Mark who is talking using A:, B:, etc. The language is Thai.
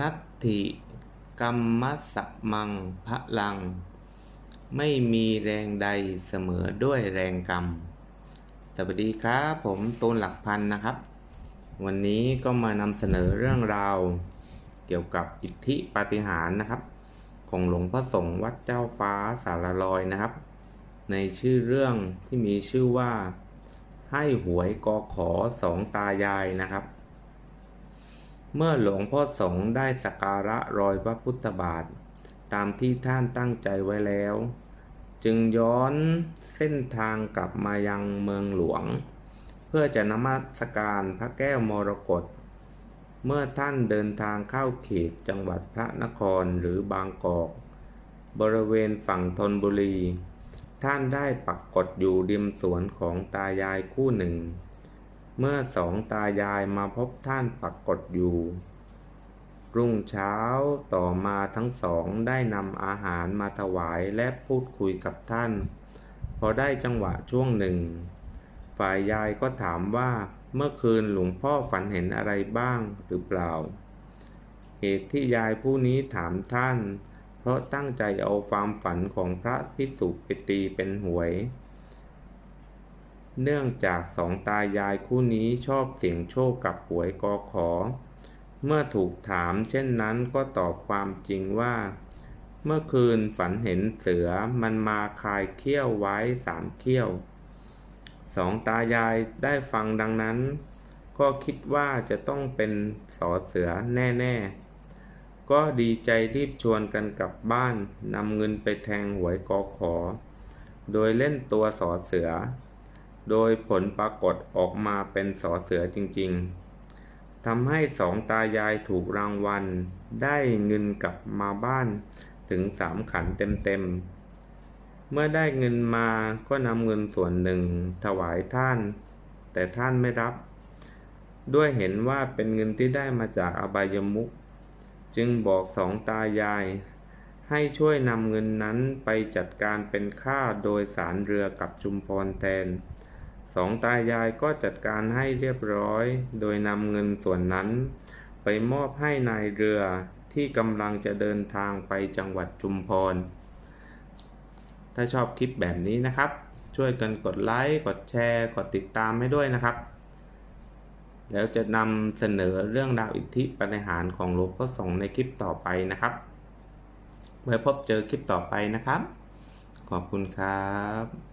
A: นัตถิกรรมสมังพลัง ไม่มีแรงใดเสมอด้วยแรงกรรม สวัสดีครับผมตูนหลักพันนะครับ วันนี้ก็มานำเสนอเรื่องราว เกี่ยวกับอิทธิปาฏิหาริย์นะครับ ของหลวงพ่อสงฆ์วัดเจ้าฟ้าสารลอยนะครับ ในชื่อเรื่องที่มีชื่อว่า ให้หวยกอขอสองตายายนะครับ เมื่อหลวงพ่อสงฆ์ได้สักการะรอยพระพุทธบาท ตามที่ท่านตั้งใจไว้แล้ว จึงย้อนเส้นทางกลับมายังเมืองหลวง เพื่อจะนมัสการพระแก้วมรกตเมื่อท่านเดินทางเข้าเขตจังหวัดพระนครหรือบางกอก บริเวณฝั่งธนบุรี ท่านได้ปักกฏอยู่ริมสวนของตายายคู่หนึ่ง เมื่อสองตายายมาพบท่านปักกฏอยู่ รุ่งเช้าต่อมาทั้งสองได้นำอาหารมาถวายและพูดคุยกับท่าน พอได้จังหวะช่วงหนึ่ง ฝ่ายยายก็ถามว่าเมื่อคืนหลวงพ่อฝันเห็นอะไรบ้างหรือเปล่า เหตุที่ยายผู้นี้ถามท่าน เพราะตั้งใจเอาความฝันของพระพิสุไปตีเป็นหวย เนื่องจากสองตายายคู่นี้ชอบเสี่ยงโชคกับหวยกอขอ เมื่อถูกถามเช่นนั้นก็ตอบความจริงว่า เมื่อคืนฝันเห็นเสือมันมาคายเขี้ยวไว้สามเขี้ยว สองตายายได้ฟังดังนั้น ก็คิดว่าจะต้องเป็นสอเสือแน่ๆ ก็ดีใจรีบชวนกันกลับบ้านนำเงินไปแทงหวยกอขอ โดยเล่นตัวสอเสือ โดยผลปรากฏออกมาเป็นสอเสือจริงๆทำให้สองตายายถูกรางวัล ได้เงินกลับมาบ้านถึงสามขันเต็มๆ เมื่อได้เงินมาก็นำเงินส่วนหนึ่งถวายท่าน แต่ท่านไม่รับ ด้วยเห็นว่าเป็นเงินที่ได้มาจากอบายมุขจึงบอกสองตายาย ให้ช่วยนำเงินนั้นไปจัดการเป็นค่าโดยสารเรือกับชุมพรแทน สองตายายก็จัดการให้เรียบร้อย โดยนำเงินส่วนนั้น ไปมอบให้นายเรือที่กำลังจะเดินทางไปจังหวัดชุมพร ถ้าชอบคลิปแบบนี้นะครับ ช่วยกันกดไลค์ กดแชร์ กดติดตามให้ด้วยนะครับ แล้วจะนำเสนอเรื่องราวอิทธิปฏิหารของหลวงพ่อสงในคลิปต่อไปนะครับไว้พบเจอคลิปต่อไปนะครับ ขอบคุณครับ